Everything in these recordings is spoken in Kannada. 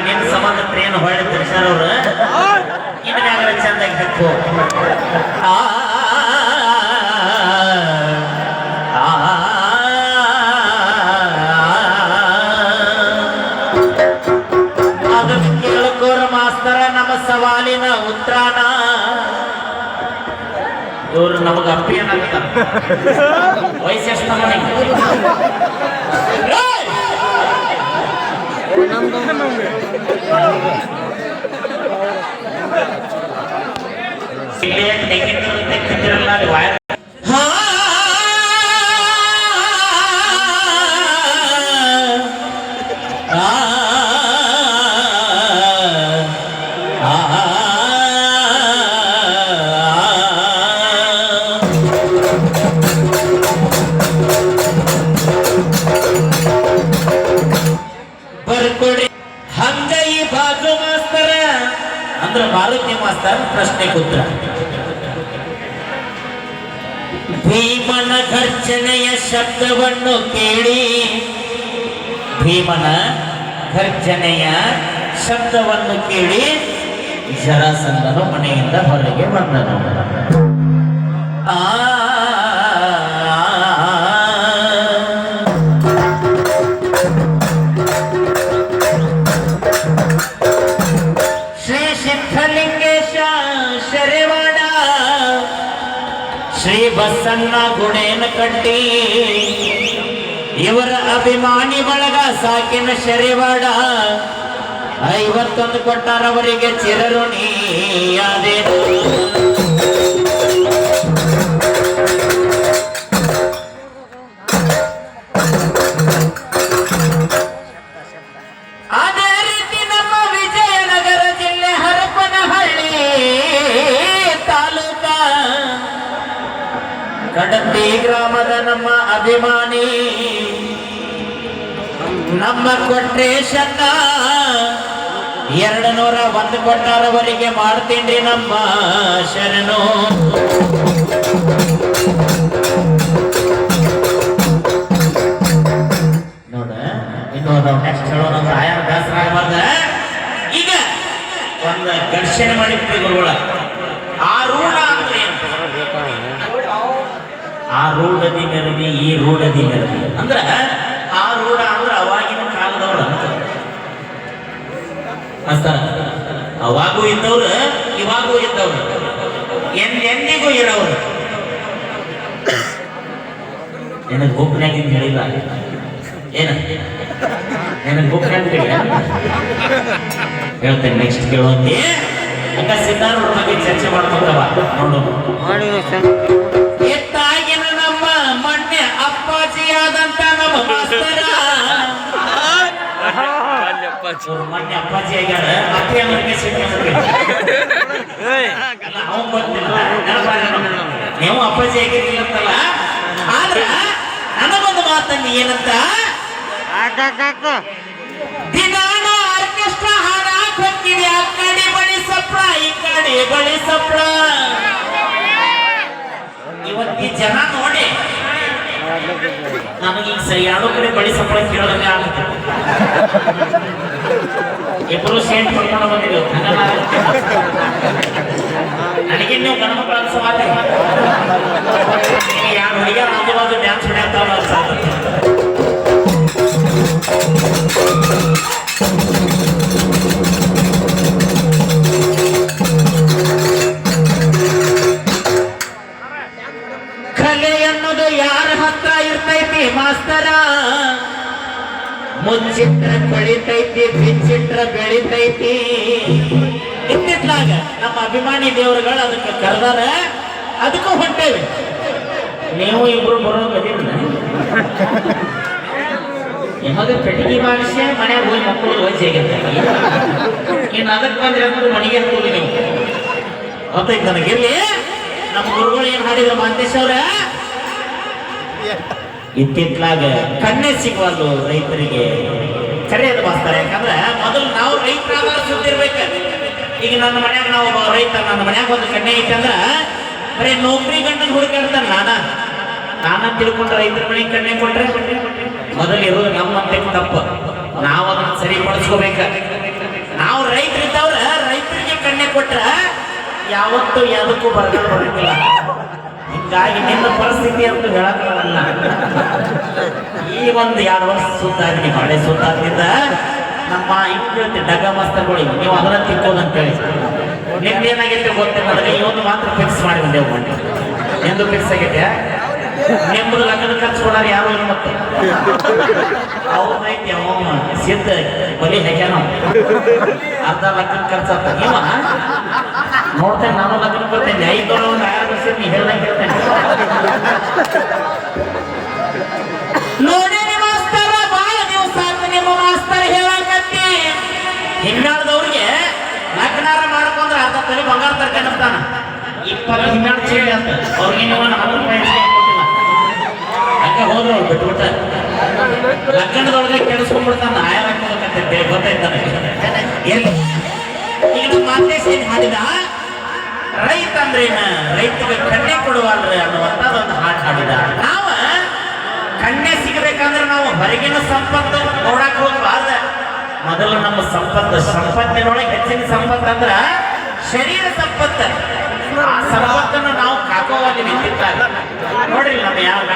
ನಿನ್ನ ಸಂಬಂಧ ಟ್ರೇನ್ ಹೊಳ್ಳಿ ತಿರ್ಸಾರ ಅವ್ರು ಮ್ಯಾಗರ ಚಂದಾಗಿ ಹಕ್ಕು ಆ ಸವಾಲಿನ ಉತ್ತರಾನ ಇವ್ರು ನಮಗ ಅಪ್ಪಿ ಏನಾಗ್ತಾರ ವಯಸ್ಸೆಷ್ಟು! सिलेट लेकिन रिवायत ಭೀಮನ ಘರ್ಜನೆಯ ಶಬ್ದವನ್ನು ಕೇಳಿ. ಭೀಮನ ಘರ್ಜನೆಯ ಶಬ್ದವನ್ನು ಕೇಳಿ ಜರಾಸಂದನು ಮನೆಯಿಂದ ಹೊರಗೆ ಬಂದನು. ಆ ಶ್ರೀ ಗುಣೇನ ಕಟ್ಟಿ. ಇವರ ಅಭಿಮಾನಿ ಬಳಗ ಸಾಕಿನ ಶರಿವಾಡ. ಐವತ್ತೊಂದು ಕೊಟ್ಟಾರವರಿಗೆ ಚಿರಋಣಿಯಾದೇನು ಕೊಟ್ರೇಶನ್ನ ಎರಡು ನೂರ ಒಂದು ಕೊಟ್ಟಾರವರೆಗೆ ಮಾಡ್ತೀನಿ ನಮ್ಮ ಶರಣು. ನೋಡ, ಇನ್ನು ನಾವು ನೆಕ್ಸ್ಟ್ ಹೇಳೋಣ ಆಯಾರ ಬೇಸರ ಆಗಬಾರ್ದ. ಈಗ ಒಂದು ಘರ್ಷಣೆ ಮಾಡಿದ್ವಿ ಗುರುಗಳ ಆ ರೂಢ ಅಂದ್ರೆ ಏನು? ಆ ರೂಢದಿ ಮೆರದಿ ಈ ರೂಢದಿ ಮೆರದಿ ಅಂದ್ರ ಆ ರೂಢ ಅಂದ್ರೆ ಅವಾಗಿನ ಕಾಲದವ್ರ ಅಂತ ಅಸ್ತಾರ ಅವಾಗೂ ಇದ್ದವ್ರು ಇವಾಗೂ ಇದ್ದವ್ರು. ಎಂದೆಂದಿಗೂ ಇರೋರು ನಿನಗೆ ಗೋಪನಾಗಿ ಹೇಳಿಲ್ಲ? ಏನ? ನಿನಗೆ ಗೋಪನಾಗಿ ಹೇಳಿಲ್ಲ? ಹೇಳ್ತೇನೆ ನೆಕ್ಸ್ಟ್ ಕೇಳುವಂತೆ. ಹಂಗ ಸಿದ್ಧಾರ್ಥ ಬಗ್ಗೆ ಚರ್ಚೆ ಮಾಡ್ಕೊಂಡವ. ನೋಡು ಎತ್ತಾಗಿನ ನಮ್ಮ ಮೊನ್ನೆ ಅಪ್ಪಾಜಿಯಾದಂತ ನಮ್ಮ ಮಾಸ್ತರ ಅವ್ರು ಮೊನ್ನೆ ಅಪ್ಪಾಜಿ ಆಗ್ಯಾರ. ಸಿಟ್ಟು ಅಲ್ಲ ಅವ್ನ್ ಗೊತ್ತಿಲ್ಲ. ನೀವು ಅಪ್ಪಾಜಿ ಆಗಿರ್ಲಿಲ್ಲಂತಲ್ಲ? ಆದ್ರ ನನಗೊಂದು ಮಾತನ್ನ ಏನಂತ? ದಿನಾನು ಆರ್ಕೆಸ್ಟ್ರಾ ಹಾಡಾಕ್ ಹೋಗ್ತೀವಿ ಆ ಕಡೆ ಬಳಿ ಸಪ್ಳ ಈ ಕಡೆ ಬಳಿ ಸಪ್ಳ ಇವತ್ತಿ ಜನ ನೋಡಿ. ನಮಗೀಗ ಸರಿ ಎರಡು ಕಡೆ ಬಳಿ ಸಪ್ಳ ಕೇಳೋದಂಗೆ ಆಗುತ್ತೆ ಇಬ್ರು ಸೇಟ್ ಮಾಡ್ಕೊಂಡು ಬಂದಿದ್ದು ನನಗಿನ್ನು ಗಣಮಕ್ಕಳ ಅನ್ಸವಾದ ಇತ್ತಿತ್ಲಾಗ ನಮ್ಮ ಅಭಿಮಾನಿ ದೇವರುಗಳು ಅದಕ್ಕೆ ಕರೆದಾರ. ಅದಕ್ಕೂ ಹೊಂಟೇವಿ. ನೀವು ಇಬ್ರು ಬರೋ ಯಾವಾಗ ಪೆಟ್ಟಿಗೆ ಮಾಡಿಸಿ ಮನೆ ಹೋಗಿ ಮಕ್ಕಳು ವಜ್ಜೆ ಆಗಿರ್ತಾರೆ ಇನ್ನು ಅದಕ್ಕೆ ಬಂದ್ರೆ ಅಂದ್ರೆ ಮನೆಗೆ ಹೋಗಿ ನೀವು. ಗೊತ್ತೈತೆ ನನಗಿರ್ಲಿ ನಮ್ಮ ಗುರುಗಳು ಏನ್ ಹಾಡಿದ್ರು ಮಾಂತೇಶ್ ಅವ್ರ? ಇತ್ತಿತ್ಲಾಗ ಕಣ್ಣೆ ಸಿಗುವಲ್ಲು ರೈತರಿಗೆ. ಕರೆಯೋದು ಬಸ್ತಾರೆ ಯಾಕಂದ್ರೆ ಮೊದಲು ನಾವು ರೈತರಾದ ಸುದ್ದಿರ್ಬೇಕು ಈಗ ನನ್ನ ಮನ್ಯಾಗ ನಾವು ರೈತ, ನನ್ನ ಮನ್ಯಾಗ ಒಂದು ಕಣ್ಣೆ ಐತಂದ್ರೆ ಬರೀ ನೌಕರಿ ಗಂಡನ ಹುಡುಕಾಡ್ತಾನೆ ನಾನ. ನಾನ ತಿಳ್ಕೊಂಡ ರೈತರ ಮನೆಗೆ ಕಣ್ಣೆ ಕೊಟ್ರೆ ನಮ್ಮ ನಮ್ಮಂತೆ ತಪ್ಪು. ನಾವು ಅದನ್ನ ಸರಿಪಡಿಸ್ಕೋಬೇಕ. ನಾವು ರೈತರಿದ್ದವ್ರ ರೈತರಿಗೆ ಕಣ್ಣೆ ಕೊಟ್ರ ಯಾವತ್ತೂ ಯಾವುದಕ್ಕೂ ಬರ್ತಾ ಬರೋದಿಲ್ಲ. ಹಿಂಗಾಗಿ ನಿಮ್ಮ ಪರಿಸ್ಥಿತಿ ಅಂತ ಹೇಳಕ್ಕಾಗಲ್ಲ. ಈ ಒಂದು ಎರಡು ವರ್ಷ ಸುತ್ತಾಗಿ ಮಳೆ ಸುತ್ತಾದ್ರಿಂದ ನಮ್ಮ ಹಿಂಗ್ ಡಗ ಮಸ್ತಗಳು ನೀವು ಅದನ್ನ ತಿಕ್ಕೋದಂತ ಹೇಳಿ. ನಿಮ್ದು ಏನಾಗಿತ್ತು ಗೊತ್ತಿಲ್ಲ ಇವತ್ತು ಮಾತ್ರ ಫಿಕ್ಸ್ ಮಾಡಿ ಬಂದೇವು ಮಂಡಿ ಎಂದು ಫಿಕ್ಸ್ ಆಗೈತೆ ನಿಮ್ದು ಲಗ್ನ ಖರ್ಚು ಕೊಡೋರು ಯಾರು ಇಲ್ಲ ಮತ್ತೆ? ಅವ್ರನ್ನೈತಿ ಅವ ಸಿದ್ಧ. ಬಲಿ ಹೇಗೆ ಅರ್ಧ ಲಗ್ನ ಖರ್ಚಾಗ್ತ ಇವ? ನೋಡ್ತೇನೆ ನಾನು ಲಗ್ನ ಬರ್ತೇನೆ ಐದು ಒಂದು ಆರು ವರ್ಷ ನೀ ಹೇಳ್ದಂಗೆ ಹೇಳ್ತೇನೆ ನೋಡಿ ಮಾಸ್ತರ ಬಾಳ ನೀವು ಸಾಕು ನಿಮ್ಮ ಮಾಸ್ತರ್ ಹೇಳಕತ್ತಿ. ಹಿಂಗಾಳದವ್ರಿಗೆ ಲಗ್ನಾರ ಮಾಡ್ಕೊಂಡ್ರೆ ಅರ್ಧ ತಲೆ ಬಂಗಾರ ತರ್ಕೊಂಡ್ತಾನ ಇಪ್ಪತ್ತು ಹಿಂಗಾಳ ಚೇಳಿ ಅಂತ. ಅವ್ರಿಗೆ ನೀವು ನಾಲ್ಕು ರೂಪಾಯಿ ಕೊಟ್ಟಿಲ್ಲ. ಹಂಗೆ ಹೋದ್ರು ಅವ್ರು ಬಿಟ್ಬಿಟ್ಟ ಲಗ್ನದೊಳಗೆ ಕೆಡಿಸ್ಕೊಂಡ್ಬಿಡ್ತಾನ. ಆಯಾರ ಗೊತ್ತಾಯ್ತಾನೆ ಎಲ್ಲಿ? ಈಗ ಮಾತೇಶ್ ಏನ್ ಹಾಡಿದ ರೈತ ಅಂದ್ರೇನ? ರೈತಗೆ ಕಣ್ಣೆ ಕೊಡುವಲ್ರ ಅನ್ನುವಂಥದ್ದು ಒಂದು ಹಾಡು ಹಾಡಿದ ನಾವ ಕಣ್ಣೆ ಸಿಗಬೇಕಂದ್ರೆ ನಾವು ಹೊರಗಿನ ಸಂಪತ್ತು ನೋಡಕ್ ಹೋಗ್ಬಾರ್ದ. ಮೊದಲು ನಮ್ಮ ಸಂಪತ್ತು, ಸಂಪತ್ತಿನೊಳಗೆ ಹೆಚ್ಚಿನ ಸಂಪತ್ತು ಅಂದ್ರ ಶರೀರ ಸಂಪತ್ತು. ಆ ಸಂಪತ್ತನ್ನು ನಾವು ಕಾಕೋವಲ್ಲಿ ನಿಂತಿರ್ತಾರೆ. ನೋಡ್ರಿ ನಮ್ಮ ಯಾವ.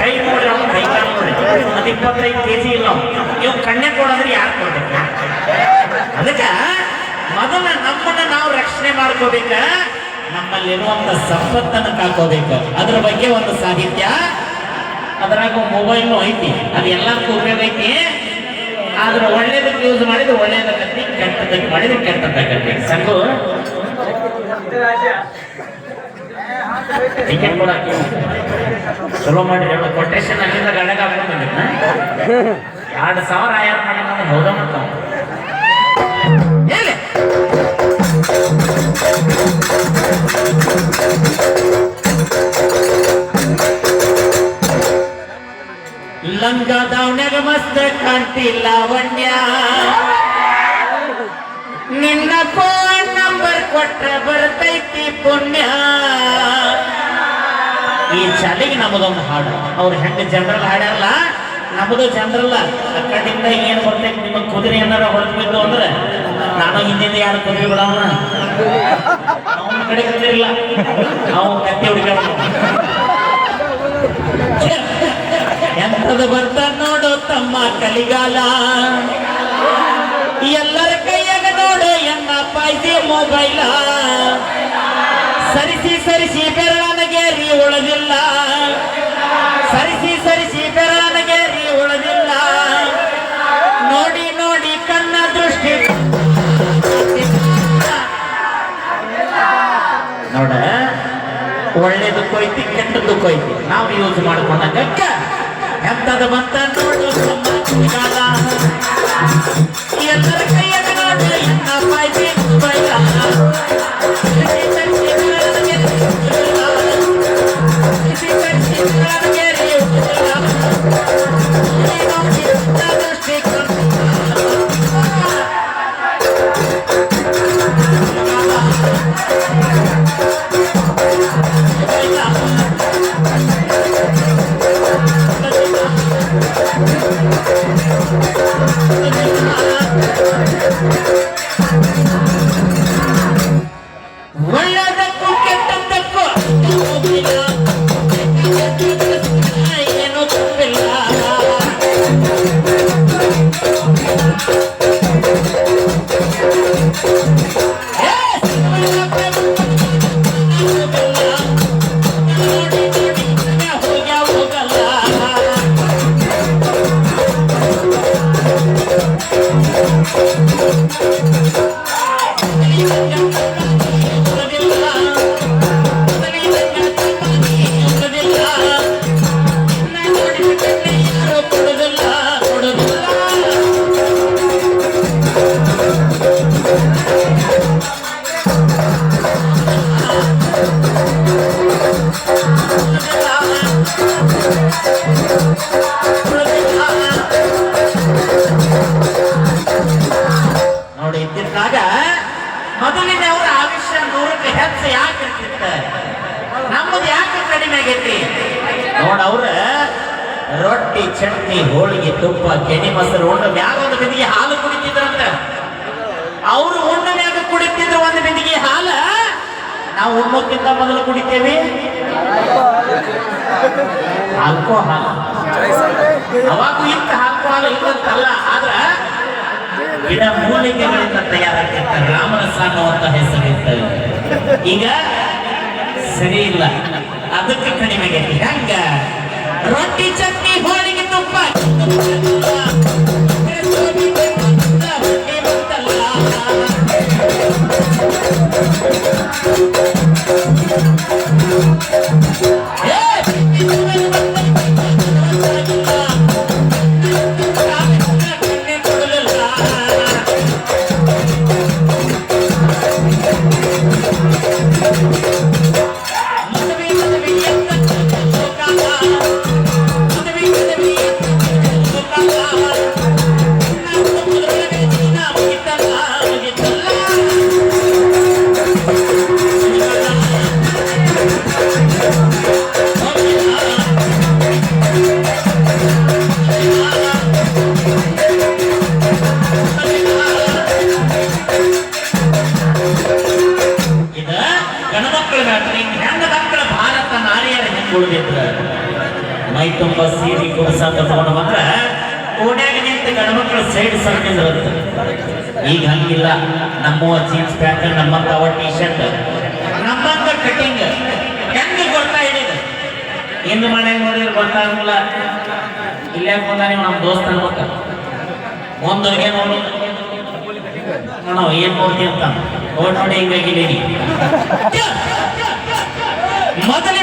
ಕೈ ನೋಡ್ರಿ ಅವ್ನು ಕೈ ನೋಡ್ರಿ ಒಂದು ಇಪ್ಪತ್ತೈದು ಕೆಜಿ ಇಲ್ಲ ಅವ್ನು. ಇವ್ ಕಣ್ಣೆ ಕೊಡಂದ್ರೆ ಯಾರು ಕೊಡ್ಬೇಕು? ಅದಕ್ಕ ಮೊದಲ ನಮ್ಮನ್ನ ನಾವು ರಕ್ಷಣೆ ಮಾಡ್ಕೋಬೇಕ, ನಮ್ಮಲ್ಲಿರುವಂತ ಸಂಪತ್ತನ್ನು ಕಾಕೋಬೇಕು. ಅದ್ರ ಬಗ್ಗೆ ಒಂದು ಸಾಹಿತ್ಯ, ಅದ್ರಾಗ ಮೊಬೈಲ್ ಐತಿ, ಅದು ಎಲ್ಲದಕ್ಕೂ ಉಪಯೋಗ ಐತಿ. ಆದ್ರೆ ಒಳ್ಳೇದಕ್ಕೆ ಯೂಸ್ ಮಾಡಿದ್ರೆ ಒಳ್ಳೇದಕ್ಕಂತಿ ಕೆಟ್ಟದಕ್ಕೆ ಮಾಡಿದ್ರೆ ಕೆಟ್ಟದಕ್ಕಂತಿ ಸಂಗು ಟಿಕೆಟ್ ಕೂಡ ಚಲೋ ಮಾಡಿ ಕೊಟೇಶನ್ ಅಲ್ಲಿಂದ ಗಡಗ ಎರಡು ಸಾವಿರ ಆಯಾರ ಮಾಡಿ ಹೌದಾ ಕಾಂತಿ ಲಾವಣ್ಯ ನಿನ್ನ ಫೋನ್ ನಂಬರ್ ಕೊಟ್ರ ಬರ್ತೈತಿ ಪುಣ್ಯ. ಈ ಚಾಲಿಗೆ ನಮ್ಮದೊಂದು ಹಾಡು. ಅವ್ರು ಹೆಂಗೆ ಜನರಲ್ ಹಾಡ್ಯಾರಲ್ಲ ನಮ್ಮದು ಜನರಲ್ಲ. ಆ ಏನು ಬರ್ತೈತಿ ನಿಮ್ಮ ಕುದುರೆ ಏನಾರ ಹೊರತು ಅಂದ್ರೆ ನಾನು ಹಿಂದಿಂದ ಯಾರು ಕುದುರೆ ಬಿಡವನ ಅವನ ಕಡೆ ಕುದುರಿಲ್ಲ ನಾವು ಕತ್ತೆ ಹುಡುಗ ಎಂತದ ಬರ್ತ ನೋಡು ತಮ್ಮ ಕಲಿಗಾಲ. ಎಲ್ಲರ ಕೈಯಾಗ ನೋಡು ಎನ್ನ ಪಾಯ್ಸಿ ಮೊಬೈಲ. ಸರಿಸಿ ಸರಿಸಿ ರೀ ಉಳದಿಲ್ಲ. ಸರಿಸಿ ಸರಿಸಿ ರೀ ಉಳದಿಲ್ಲ. ನೋಡಿ ನೋಡಿ ಕಣ್ಣ ದೃಷ್ಟಿ. ನೋಡ, ಒಳ್ಳೇದು ಕೊಯ್ತಿ, ಕೆಟ್ಟದ್ದು ಕೊಯ್ತಿ. ನಾವು ಯೂಸ್ ಮಾಡ್ಕೊಂಡಂಗ ಎಂತದ ಬಂತ ನೋಡು ಪರ್ಸೆಂಟ್ ಹೆಚ್ಚು ಯಾಕೆ ಇರ್ತಿತ್ತು? ಯಾಕೆ ಕಡಿಮೆ ಆಗೈತಿ? ನೋಡ ಅವ್ರ ರೊಟ್ಟಿ, ಚಟ್ನಿ, ಹೋಳಿಗೆ, ತುಪ್ಪ, ಕೆನೆ ಮೊಸರು, ಉಂಡ ಮ್ಯಾಗ ಒಂದು ಬಿಂದಿಗೆ ಹಾಲು ಕುಡಿತಿದ್ರಂತ. ಅವರು ಉಂಡ ಮ್ಯಾಗ ಕುಡಿತಿದ್ರು ಒಂದು ಬಿಂದಿಗೆ ಹಾಲ, ನಾವು ಉಣ್ಣೋಕ್ಕಿಂತ ಮೊದಲು ಕುಡಿತೇವೆ. ಆಲ್ಕೋಹಾಲ್ ಅವಾಗೂ ಇಂತ ಆಲ್ಕೋಹಾಲ್ ಇಲ್ಲಂತಲ್ಲ, ಆದ್ರ ಗಿಡ ಮೂಲಿಕೆಗಳಿಂದ ತಯಾರಾಗಿದ್ದ ರಾಮರಸ ಅನ್ನುವಂತ ಹೆಸರಿತ್ತ ಈಗ ಸರಿ ಇಲ್ಲ. ಅದಕ್ಕೆ ಕಡಿಮೆ ಆಗೈತಿ. ಹಂಗ? ರೊಟ್ಟಿ, ಚಟ್ನಿ, ಹೋಳಿಗೆ, ತುಪ್ಪ. ಇದ ಮೈ ತುಂಬ ಸೀರೆ ಕುಡಿಸ ತಗೊಂಡು ಬಂದ್ರೆ ಓಡ್ಯಾಗ ನಿಂತ ಗಣಮಕ್ಕಳ ಸೈಡ್ ಸರ್ಕಿದ್ರತ್ತ ಈಗ ಹಂಗಿಲ್ಲ. ನಮ್ಮ ಜೀನ್ಸ್ ಪ್ಯಾಂಟ್, ನಮ್ಮಂತ ಅವ ಟಿ ಶರ್ಟ್ ನಮ್ಮಂತ ಕಟಿಂಗ್ ಹೆಂಗ ಗೊತ್ತಾ ಹಿಡಿದ ಇನ್ನು ಮನೆಗೆ ನೋಡಿದ್ರೆ ಗೊತ್ತಾಗಲ್ಲ ಇಲ್ಲೇ ಬಂದ ನೀವು ನಮ್ಮ ದೋಸ್ತ ಅನ್ಬೇಕ. ಒಂದೊಂದಿಗೆ ನೋಡಿ. ನೋಡೋ, ಏನ್ ನೋಡ್ತೀವಿ ಅಂತ. ನೋಡ್ ನೋಡಿ ಹಿಂಗಾಗಿದ್ದೀನಿ ಮೊದಲೇ